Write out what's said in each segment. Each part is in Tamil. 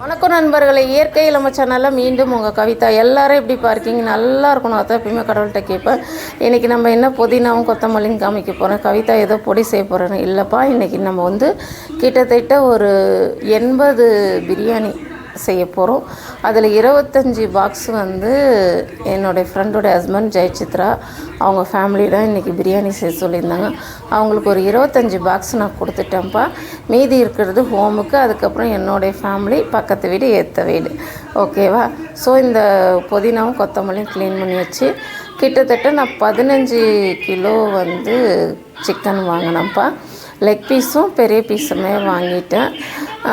வணக்கம் நண்பர்களை. இயற்கை இளம சேனலில் மீண்டும் உங்கள் கவிதா. எல்லாரும் எப்படி பார்க்கிங்க? நல்லா இருக்கணும். அதான் எப்பயுமே கடவுள்கிட்ட கேட்பேன். இன்றைக்கி நம்ம என்ன புதினாவும் கொத்தமல்லியும் காமிக்க போகிறோம் கவிதா ஏதோ பொடி செய்ய போகிறேன்னு இல்லைப்பா இன்றைக்கி நம்ம வந்து கிட்டத்தட்ட ஒரு எண்பது பிரியாணி செய்ய போகிறோம் அதில் இருபத்தஞ்சி பாக்ஸ் வந்து என்னுடைய ஃப்ரெண்டோட ஹஸ்பண்ட் ஜெயசித்ரா. அவங்க ஃபேமிலி தான் இன்றைக்கி பிரியாணி செய்ய சொல்லியிருந்தாங்க. அவங்களுக்கு ஒரு இருபத்தஞ்சி பாக்ஸ் நான் கொடுத்துட்டேன்ப்பா. மீதி இருக்கிறது ஹோமுக்கு அதுக்கப்புறம் என்னுடைய ஃபேமிலி பக்கத்து வீடு ஏற்ற வீடு. ஓகேவா ஸோ இந்த புதினாவும் கொத்தமல்லியும் க்ளீன் பண்ணி வச்சு கிட்டத்தட்ட நான் பதினஞ்சு கிலோ வந்து சிக்கன் வாங்கினேன்ப்பா. லெக் பீஸும் பெரிய பீஸுமே வாங்கிட்டேன்.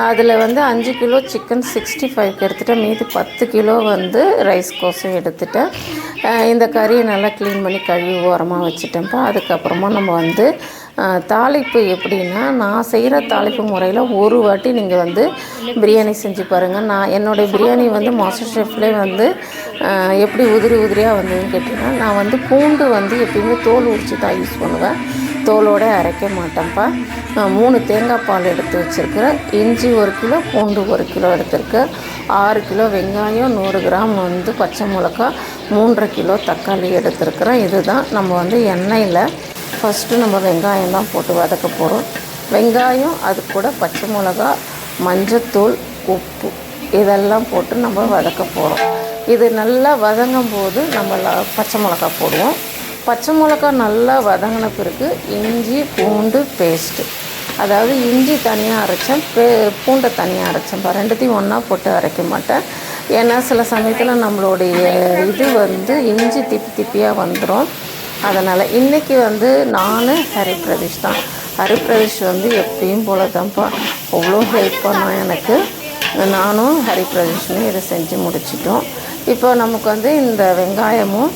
அதில் வந்து அஞ்சு கிலோ சிக்கன் சிக்ஸ்டி ஃபைவ்க்கு எடுத்துட்டேன். மீதி பத்து கிலோ வந்து ரைஸ் கோஸும் எடுத்துட்டேன். இந்த கறியை நல்லா க்ளீன் பண்ணி கழுவி ஓரமாக வச்சுட்டேன்ப்பா. அதுக்கப்புறமா நம்ம வந்து தாளிப்பு எப்படின்னா நான் செய்கிற தாளிப்பு முறையில் ஒரு வாட்டி நீங்கள் வந்து பிரியாணி செஞ்சு பாருங்கள் நான் என்னுடைய பிரியாணி வந்து மாஸ்டர் ஷெஃப்லேயே வந்து எப்படி உதிரி உதிரியாக வந்ததுன்னு கேட்டிங்கன்னா நான் வந்து பூண்டு வந்து எப்பயுமே தோல் உரிச்சு தான் யூஸ் பண்ணுவேன். தோலோடு அரைக்க மாட்டேன்ப்பா. நான் மூணு தேங்காய் பால் எடுத்து வச்சுருக்கிறேன். இஞ்சி ஒரு கிலோ பூண்டு ஒரு கிலோ எடுத்திருக்கேன் ஆறு கிலோ வெங்காயம் நூறு கிராம் வந்து பச்சை மிளகா மூன்றரை கிலோ தக்காளி எடுத்திருக்கிறேன். இதுதான் நம்ம வந்து எண்ணெயில் ஃபஸ்ட்டு நம்ம வெங்காயம் தான் போட்டு வதக்க போகிறோம் வெங்காயம் அது கூட பச்சை மிளகா மஞ்சத்தூள் உப்பு இதெல்லாம் போட்டு நம்ம வதக்க போகிறோம் இது நல்லா வதங்கும் போது நம்ம பச்சை மிளகா போடுவோம். பச்சை மிளகா நல்லா வதங்கின பிறகு இஞ்சி பூண்டு பேஸ்ட்டு அதாவது இஞ்சி தனியாக அரைச்சேன் பே பூண்டை தனியாக அரைச்சேன். ரெண்டுத்தையும் ஒன்றா போட்டு அரைக்க மாட்டேன். ஏன்னா சில சமயத்தில் நம்மளுடைய இது வந்து இஞ்சி திப்பி திப்பியாக வந்துடும் அதனால் இன்றைக்கி வந்து நான் ஹரிப்ரதீஷ் தான். ஹரி பிரதீஷ் வந்து எப்பயும் போல தான்ப்பா அவ்வளோ ஹெல்ப் பண்ணான் எனக்கு. நானும் ஹரி இதை செஞ்சு முடிச்சிட்டோம். இப்போ நமக்கு வந்து இந்த வெங்காயமும்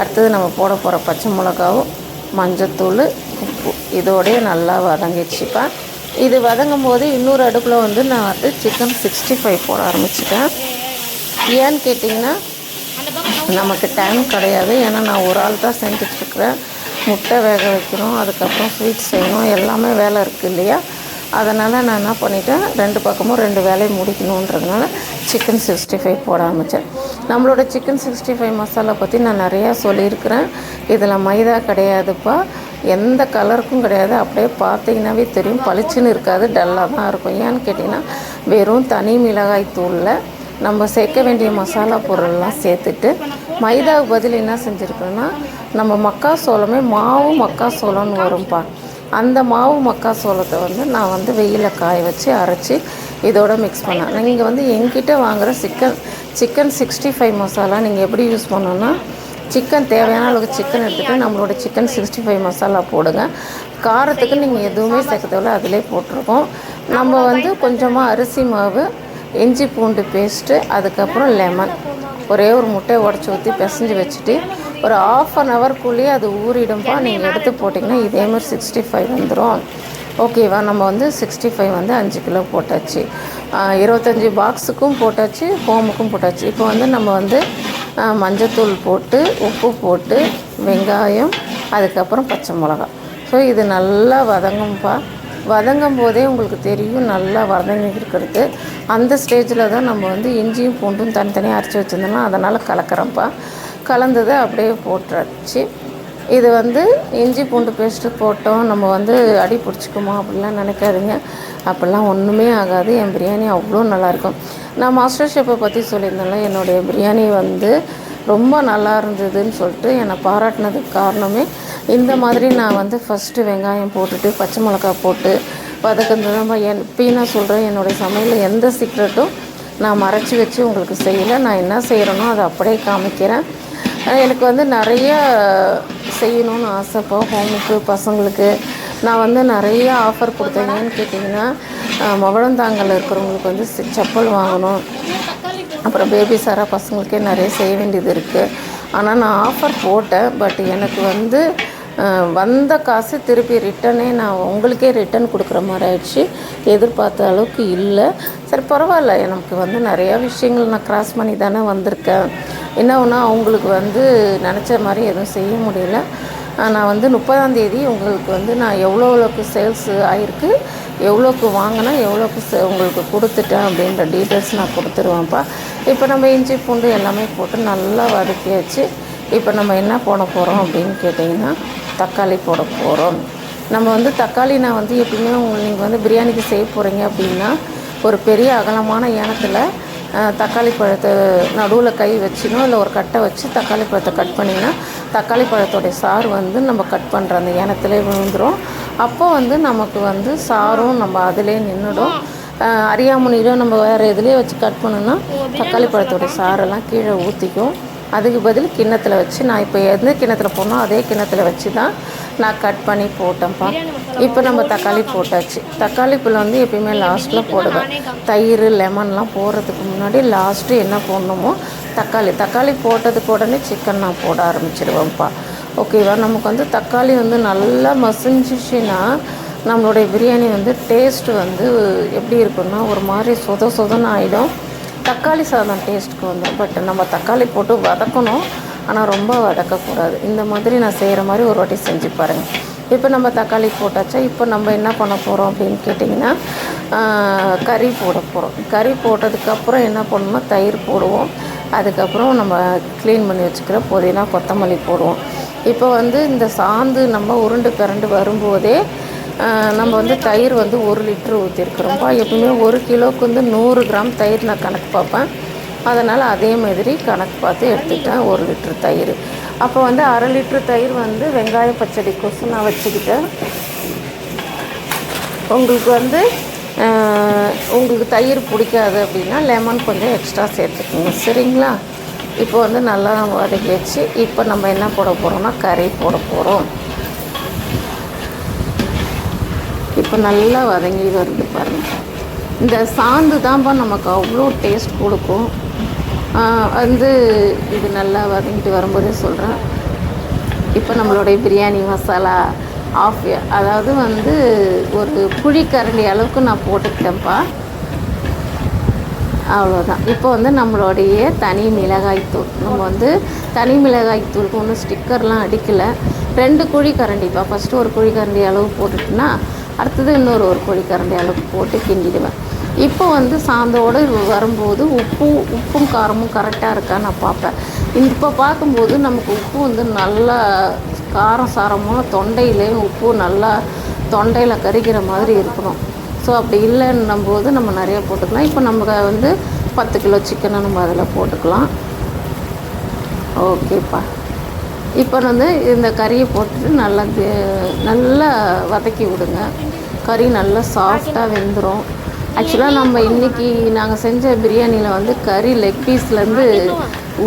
அடுத்தது நம்ம போட போகிற பச்சை மிளகாவும் மஞ்சத்தூள் உப்பு. இதோடய நல்லா வதங்கிச்சுப்பேன் இது வதங்கும் போது இன்னொரு அடுப்பில் வந்து நான் வந்து சிக்கன் சிக்ஸ்டி ஃபைவ் போட ஆரம்பிச்சிட்டேன். ஏன்னு கேட்டிங்கன்னா நமக்கு டைம் கிடையாது. ஏன்னா நான் ஒரு ஆள் தான் செஞ்சிட்ருக்கிறேன். முட்டை வேக வைக்கணும் அதுக்கப்புறம் ஸ்வீட் செய்யணும். எல்லாமே வேலை இருக்குது இல்லையா? அதனால் நான் என்ன பண்ணிட்டேன் ரெண்டு பக்கமும் ரெண்டு வேலையை முடிக்கணுன்றதுனால சிக்கன் சிக்ஸ்டி ஃபைவ் போட ஆரம்பித்தேன் நம்மளோட சிக்கன் சிக்ஸ்டி ஃபைவ் மசாலா பற்றி நான் நிறையா சொல்லியிருக்கிறேன். இதில் மைதா கிடையாதுப்பா. எந்த கலருக்கும் கிடையாது. அப்படியே பார்த்தீங்கன்னாவே தெரியும். பளிச்சுன்னு இருக்காது. டல்லாக தான் இருக்கும். ஏன்னு கேட்டிங்கன்னா வெறும் தனி மிளகாய் தூளில் நம்ம சேர்க்க வேண்டிய மசாலா பொருள்லாம் சேர்த்துட்டு மைதாவுக்கு பதில் என்ன செஞ்சுருக்கோன்னா நம்ம மக்காசோளமே மாவு மக்காசோளம்னு வரும்ப்பா அந்த மாவு மக்காசோளத்தை வந்து நான் வந்து வெயிலில் காய வச்சு அரைச்சி இதோட மிக்ஸ் பண்ணேன். நீங்கள் வந்து எங்கிட்ட வாங்குகிற chicken chicken sixty five masala நீங்கள் எப்படி யூஸ் பண்ணணும்னா சிக்கன் தேவையான அளவுக்கு சிக்கன் எடுத்துகிட்டு நம்மளோட சிக்கன் சிக்ஸ்டி ஃபைவ் மசாலா போடுங்க. காரத்துக்கு நீங்கள் எதுவுமே சேர்க்க தேவையில்ல அதிலே போட்டிருக்கோம். நம்ம வந்து கொஞ்சமாக அரிசி மாவு இஞ்சி பூண்டு பேஸ்ட்டு அதுக்கப்புறம் லெமன் ஒரே ஒரு முட்டையை உடச்சி ஊற்றி பிசைஞ்சு வச்சுட்டு ஒரு ஆஃப் அன் ஹவர்க்குள்ளேயே அது ஊறிடும்பா. நீங்கள் எடுத்து போட்டிங்கன்னா இதேமாதிரி சிக்ஸ்டி ஃபைவ் வந்துடும் ஓகேவா? நம்ம வந்து சிக்ஸ்டி ஃபைவ் வந்து அஞ்சு கிலோ போட்டாச்சு. இருபத்தஞ்சி பாக்ஸுக்கும் போட்டாச்சு ஹோமுக்கும் போட்டாச்சு. இப்போ வந்து நம்ம வந்து மஞ்சத்தூள் போட்டு உப்பு போட்டு வெங்காயம் அதுக்கப்புறம் பச்சை மிளகா. ஸோ இது நல்லா வதங்கும்பா. வதங்கும் போதே உங்களுக்கு தெரியும் நல்லா வதங்கி இருக்கிறது அந்த ஸ்டேஜில் தான் நம்ம வந்து இஞ்சியும் பூண்டும் தனித்தனியாக அரைச்சி வச்சுருந்தோம்னா அதனால் கலக்கிறோம்ப்பா கலந்ததை அப்படியே போட்டுறச்சு. இது வந்து இஞ்சி பூண்டு பேஸ்ட்டு போட்டோம். நம்ம வந்து அடி பிடிச்சிக்குமா அப்படிலாம் நினைக்காதீங்க. அப்படிலாம் ஒன்றுமே ஆகாது. என் பிரியாணி அவ்வளோ நல்லாயிருக்கும். நான் மாஸ்டர் ஷெஃப்பை பற்றி சொல்லியிருந்தேன்ல என்னுடைய பிரியாணி வந்து ரொம்ப நல்லா இருந்ததுன்னு சொல்லிட்டு என்னை பாராட்டினதுக்கு காரணமே இந்த மாதிரி நான் வந்து ஃபஸ்ட்டு வெங்காயம் போட்டுட்டு பச்சை மிளகாய் போட்டு வதக்குறது தான் என் இப்பயும் நான் சொல்கிறேன் என்னுடைய சமையலில் எந்த சீக்ரெட்டும் நான் மறைச்சி வச்சு உங்களுக்கு செய்யலை. நான் என்ன செய்கிறேனோ அதை அப்படியே காமிக்கிறேன். எனக்கு வந்து நிறைய செய்யணும்னு ஆசைப்போ ஹோமுக்கு பசங்களுக்கு. நான் வந்து நிறைய ஆஃபர் கொடுத்தீங்கன்னு கேட்டிங்கன்னா மவளந்தாங்கல் இருக்கிறவங்களுக்கு வந்து செப்பல் வாங்கணும். அப்புறம் பேபி சாரா பசங்களுக்கே நிறைய செய்ய வேண்டியது இருக்குது ஆனால் நான் ஆஃபர் போட்டேன் பட் எனக்கு வந்து வந்த காசு திருப்பி ரிட்டனே நான் உங்களுக்கே ரிட்டன் கொடுக்குற மாதிரி ஆயிடுச்சு. எதிர்பார்த்த அளவுக்கு இல்லை. சரி பரவாயில்ல. எனக்கு வந்து நிறையா விஷயங்கள் நான் கிராஸ் பண்ணி தானே வந்திருக்கேன். என்ன ஒன்றா அவங்களுக்கு வந்து நினச்ச மாதிரி எதுவும் செய்ய முடியல. நான் வந்து முப்பதாம் தேதி உங்களுக்கு வந்து நான் எவ்வளோ எவ்வளோக்கு சேல்ஸ் ஆகிருக்கு எவ்வளோக்கு வாங்கினா எவ்வளோக்கு உங்களுக்கு கொடுத்துட்டேன் அப்படின்ற டீட்டெயில்ஸ் நான் கொடுத்துருவேன்ப்பா. இப்போ நம்ம இஞ்சி பூண்டு எல்லாமே போட்டு நல்லா வதக்கியாச்சு. இப்போ நம்ம என்ன போட போகிறோம் அப்படின்னு கேட்டிங்கன்னா தக்காளி போட போகிறோம் நம்ம வந்து தக்காளி நான் வந்து எப்பயுமே உங்களுக்கு நீங்கள் வந்து பிரியாணிக்கு செய்ய போகிறீங்க அப்படின்னா ஒரு பெரிய அகலமான ஏனத்தில் தக்காளி பழத்தை நடுவில் கை வச்சுனோ இல்லை ஒரு கட்டை வச்சு தக்காளி பழத்தை கட் பண்ணிங்கன்னா தக்காளி பழத்தோடைய சாறு வந்து நம்ம கட் பண்ணுற அந்த ஏனத்திலே விழுந்துடும் அப்போ வந்து நமக்கு வந்து சாரும் நம்ம அதிலே நின்றுடும் அரியாமணியிலும் நம்ம வேறு எதுலேயே வச்சு கட் பண்ணோன்னா தக்காளி பழத்தோடைய சாரெல்லாம் கீழே ஊற்றிக்கும் அதுக்கு பதில் கிண்ணத்தில் வச்சு நான் இப்போ எந்த கிண்ணத்தில் போனோம் அதே கிண்ணத்தில் வச்சு தான் நான் கட் பண்ணி போட்டேன்ப்பா. இப்போ நம்ம தக்காளி போட்டாச்சு. தக்காளி பழம் வந்து எப்பயுமே லாஸ்ட்டில் போடுவேன். தயிர் லெமன்லாம் போடுறதுக்கு முன்னாடி லாஸ்ட்டு என்ன போடணுமோ தக்காளி. தக்காளி போட்டதுக்கு உடனே சிக்கன் நான் போட ஆரம்பிச்சிடுவேன்ப்பா ஓகேவா நமக்கு வந்து தக்காளி வந்து நல்லா மசிஞ்சிச்சுன்னா நம்மளுடைய பிரியாணி வந்து டேஸ்ட் வந்து எப்படி இருக்குன்னா ஒரு மாதிரி சொத சொதன்னு ஆகிடும் தக்காளி சாதம் டேஸ்ட்டுக்கு வந்துடும் பட் நம்ம தக்காளி போட்டு வதக்கணும். ஆனால் ரொம்ப வதக்கக்கூடாது. இந்த மாதிரி நான் செய்கிற மாதிரி ஒரு வாட்டி செஞ்சு பாருங்கள் இப்போ நம்ம தக்காளி போட்டாச்சா? இப்போ நம்ம என்ன பண்ண போகிறோம் அப்படின்னு கேட்டிங்கன்னா கறி போட போகிறோம் கறி போட்டதுக்கப்புறம் என்ன பண்ணணும்னா தயிர் போடுவோம். அதுக்கப்புறம் நம்ம க்ளீன் பண்ணி வச்சுக்கிற புதினா கொத்தமல்லி போடுவோம். இப்போ வந்து இந்த சாந்து நம்ம உருண்டு பிறண்டு வரும்போதே நம்ம வந்து தயிர் வந்து ஒரு லிட்ரு ஊற்றிருக்கிறோம்ப்பா எப்பவுமே ஒரு கிலோவுக்கு வந்து நூறு கிராம் தயிர் நான் கணக்கு பார்ப்பேன். அதனால் அதே மாதிரி கணக்கு பார்த்து எடுத்துக்கிட்டேன் ஒரு லிட்ரு தயிர். அப்போ வந்து அரை லிட்ரு தயிர் வந்து வெங்காய பச்சடி கொசு நான் வச்சுக்கிட்டேன். உங்களுக்கு வந்து உங்களுக்கு தயிர் பிடிக்காது அப்படின்னா லெமன் கொஞ்சம் எக்ஸ்ட்ரா சேர்த்துக்கோங்க. சரிங்களா? இப்போ வந்து நல்லா நம்ம வதக்கி வச்சு இப்போ நம்ம என்ன போட போகிறோம்னா கறி போட போகிறோம் இப்போ நல்லா வதங்கி வருது பாருங்கள் இந்த சாந்து தான்ப்பா நமக்கு அவ்வளோ டேஸ்ட் கொடுக்கும். வந்து இது நல்லா வதங்கிட்டு வரும்போதே சொல்கிறேன் இப்போ நம்மளுடைய பிரியாணி மசாலா ஆஃப் அதாவது வந்து ஒரு புளிக்கரண்டி அளவுக்கு நான் போட்டுக்கிட்டேன்ப்பா அவ்வளோதான் இப்போ வந்து நம்மளுடைய தனி மிளகாய்த்தூள் நம்ம வந்து தனி மிளகாய்த்தூளுக்கு ஒன்றும் ஸ்டிக்கர்லாம் அடிக்கலை. ரெண்டு குழி கரண்டிப்பா. ஃபஸ்ட்டு ஒரு குழி கரண்டி அளவு போட்டுட்டுனா அடுத்தது இன்னொரு ஒரு கோழி கரண்டி அளவுக்கு போட்டு கிண்டிடுவேன். இப்போ வந்து சாந்தோடு வரும்போது உப்பு உப்பும் காரமும் கரெக்டாக இருக்கா நான் பார்ப்பேன். இப்போ பார்க்கும்போது நமக்கு உப்பு வந்து நல்லா காரம் சாரமாக தொண்டையிலையும் உப்பு நல்லா தொண்டையில் கரிக்கிற மாதிரி இருக்கணும். ஸோ அப்படி இல்லைன்னும் போது நம்ம நிறைய போட்டுக்கலாம். இப்போ நம்ம வந்து பத்து கிலோ சிக்கனை நம்ம அதில் போட்டுக்கலாம். ஓகேப்பா இப்போ வந்து இந்த கறியை போட்டுட்டு நல்லா நல்லா வதக்கி விடுங்க. கறி நல்லா சாஃப்டாக வெந்துடும் ஆக்சுவலாக நம்ம இன்றைக்கி நாங்கள் செஞ்ச பிரியாணியில் வந்து கறி லெக் பீஸ்லேருந்து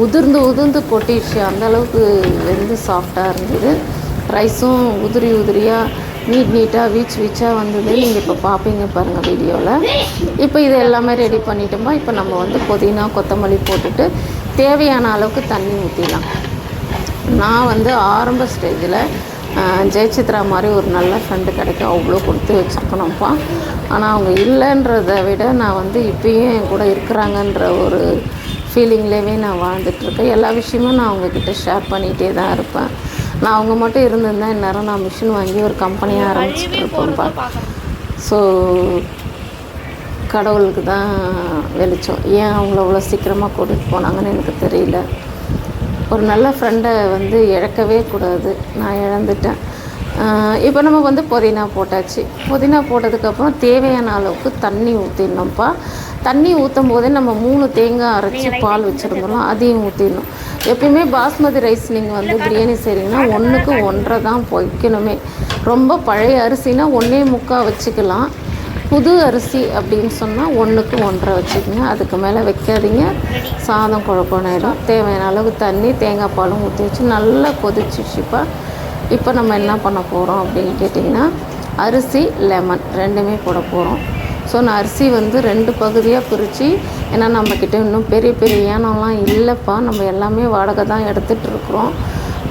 உதிர்ந்து உதிர்ந்து கொட்டிடுச்சு. அந்த அளவுக்கு வெந்து சாஃப்டாக இருந்தது. ரைஸும் உதிரி உதிரியாக நீட் நீட்டாக வீச் வீச்சாக வந்தது. நீங்கள் இப்போ பார்ப்பீங்க பாருங்கள் வீடியோவில் இப்போ இது எல்லாமே ரெடி பண்ணிட்டோமா? இப்போ நம்ம வந்து புதினா கொத்தமல்லி போட்டுட்டு தேவையான அளவுக்கு தண்ணி ஊற்றிடலாம் நான் வந்து ஆரம்ப ஸ்டேஜில் ஜெயசித்ரா மாதிரி ஒரு நல்ல ஃப்ரெண்டு கிடைக்க அவ்வளோ கொடுத்து வச்சுருக்கணும்ப்பா. ஆனால் அவங்க இல்லைன்றதை விட நான் வந்து இப்பயும் என் கூட இருக்கிறாங்கன்ற ஒரு ஃபீலிங்லேயே நான் வாழ்ந்துட்டுருக்கேன். எல்லா விஷயமும் நான் அவங்கக்கிட்ட ஷேர் பண்ணிகிட்டே தான் இருப்பேன். நான் அவங்க மட்டும் இருந்திருந்தேன் இந்நேரம் நான் மிஷின் வாங்கி ஒரு கம்பெனியாக ஆரம்பிச்சுட்டு இருப்பேன்ப்பா ஸோ கடவுளுக்கு தான் வெளிச்சம். ஏன் அவங்கள அவ்வளோ சீக்கிரமாக கூட்டிகிட்டு போனாங்கன்னு எனக்கு தெரியல. ஒரு நல்ல ஃப்ரெண்டை வந்து இழக்கவே கூடாது. நான் இழந்துட்டேன். இப்போ நம்ம வந்து புதினா போட்டாச்சு. புதினா போட்டதுக்கப்புறம் தேவையான அளவுக்கு தண்ணி ஊற்றிடணும்ப்பா தண்ணி ஊற்றும் போதே நம்ம மூணு தேங்காய் அரைச்சி பால் வச்சுருந்தோம் அதையும் ஊற்றிடணும் எப்பயுமே பாஸ்மதி ரைஸ் நீங்கள் வந்து பிரியாணி செய்கிறீங்கன்னா ஒன்றுக்கு ஒன்றரை தான் வைக்கணுமே ரொம்ப பழைய அரிசினா ஒன்றே முக்கால் வச்சுக்கலாம். புது அரிசி அப்படின்னு சொன்னால் ஒன்றுக்கு ஒன்றரை வச்சுக்கோங்க. அதுக்கு மேலே வைக்காதீங்க. சாதம் குழப்பனாயிடும் தேவையான அளவு தண்ணி தேங்காய் பாலும் ஊற்றி வச்சு நல்லா கொதிச்சிச்சுப்பா இப்போ நம்ம என்ன பண்ண போகிறோம் அப்படின்னு கேட்டிங்கன்னா அரிசி லெமன் ரெண்டுமே போட போகிறோம் ஸோ நான் அரிசி வந்து ரெண்டு பகுதியாக பிரித்து ஏன்னா நம்மக்கிட்ட இன்னும் பெரிய பெரிய ஏனம்லாம் இல்லைப்பா. நம்ம எல்லாமே வாடகை தான் எடுத்துகிட்டு இருக்கிறோம்.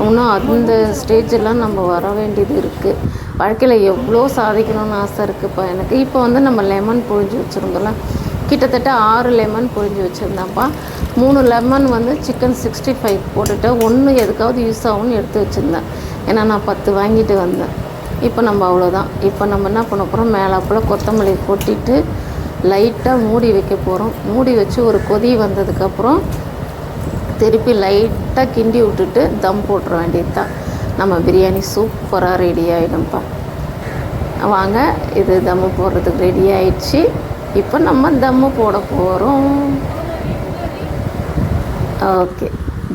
இன்னும் அந்த ஸ்டேஜெல்லாம் நம்ம வர வேண்டியது இருக்குது வாழ்க்கையில் எவ்வளோ சாதிக்கணும்னு ஆசை இருக்குப்பா எனக்கு. இப்போ வந்து நம்ம லெமன் புழிஞ்சு வச்சுருந்தோம்ல. கிட்டத்தட்ட ஆறு லெமன் புழிஞ்சு வச்சுருந்தேன்ப்பா. மூணு லெமன் வந்து சிக்கன் சிக்ஸ்டி ஃபைவ் போட்டுட்டு ஒன்று எதுக்காவது யூஸ் ஆகும்னு எடுத்து வச்சுருந்தேன். ஏன்னா நான் பத்து வாங்கிட்டு வந்தேன். இப்போ நம்ம அவ்வளோதான். இப்போ நம்ம என்ன பண்ண போகிறோம் மேலாப்பில் கொத்தமல்லி கொட்டிட்டு லைட்டாக மூடி வைக்க போகிறோம் மூடி வச்சு ஒரு கொதி வந்ததுக்கப்புறம் திருப்பி லைட்டாக கிண்டி விட்டுட்டு தம் போட்டுற வேண்டியது தான் நம்ம பிரியாணி சூப்பராக ரெடி ஆகிடும்ப்பா வாங்க இது தம்மு போடுறதுக்கு ரெடி ஆயிடுச்சு. இப்போ நம்ம தம்மு போட போகிறோம் ஓகே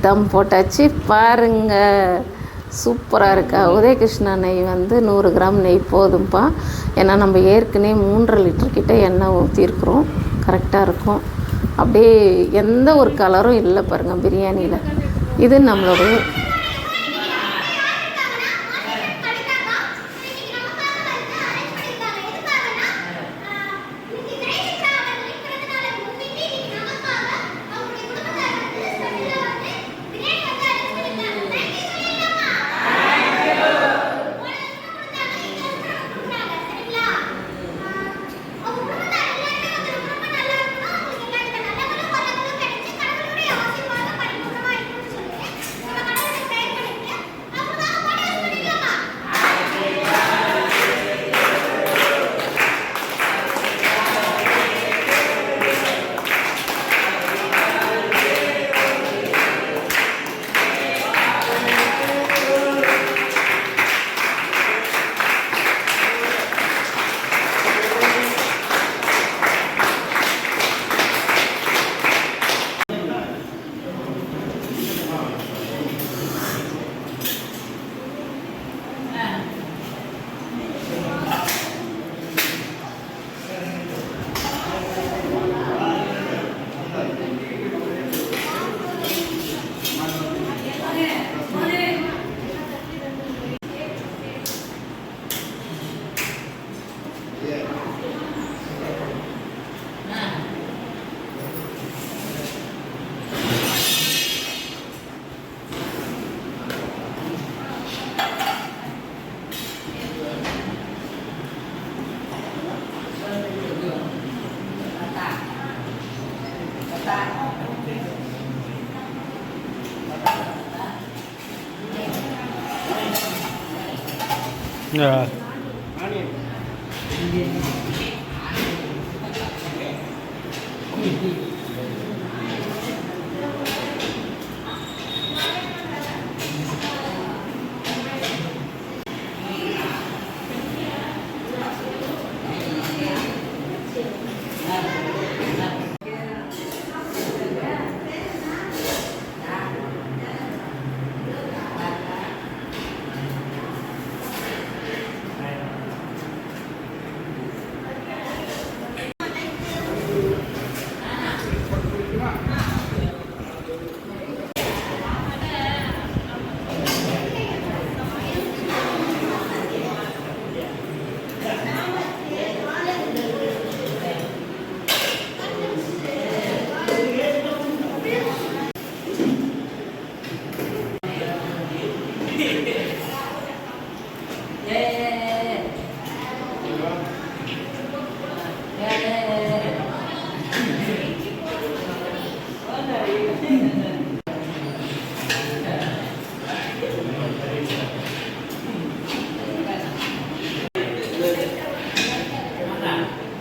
தம் போட்டாச்சு. பாருங்க. சூப்பராக இருக்கா. உதயகிருஷ்ணா நெய் வந்து நூறு கிராம் நெய் போதும்ப்பா ஏன்னா நம்ம ஏற்கனவே மூன்றரை லிட்டர் கிட்டே எண்ணெய் ஊற்றிருக்குறோம் கரெக்டாக இருக்கும். அப்படியே எந்த ஒரு கலரும் இல்லை பாருங்கள் பிரியாணியில். இது நம்மளுடைய Yeah.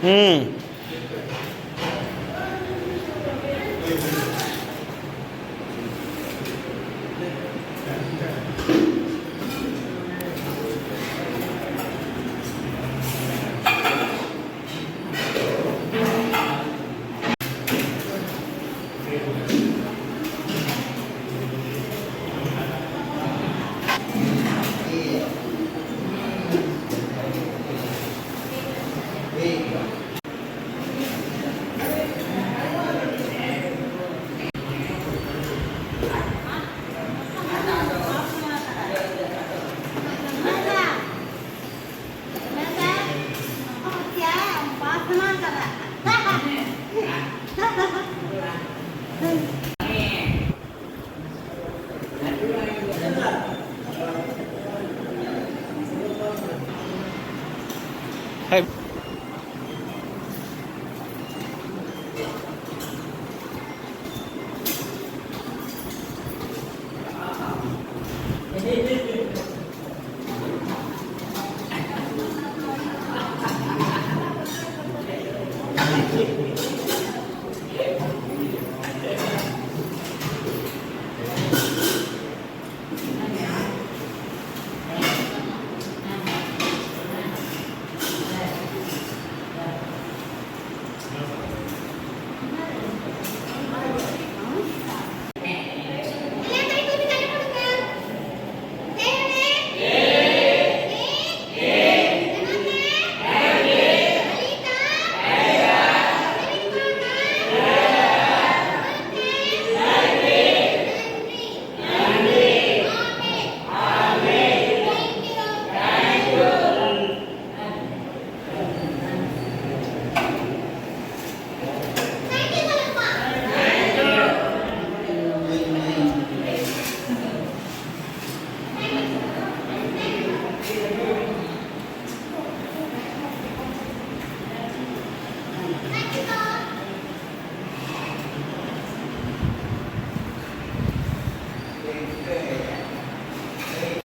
嗯。Hey.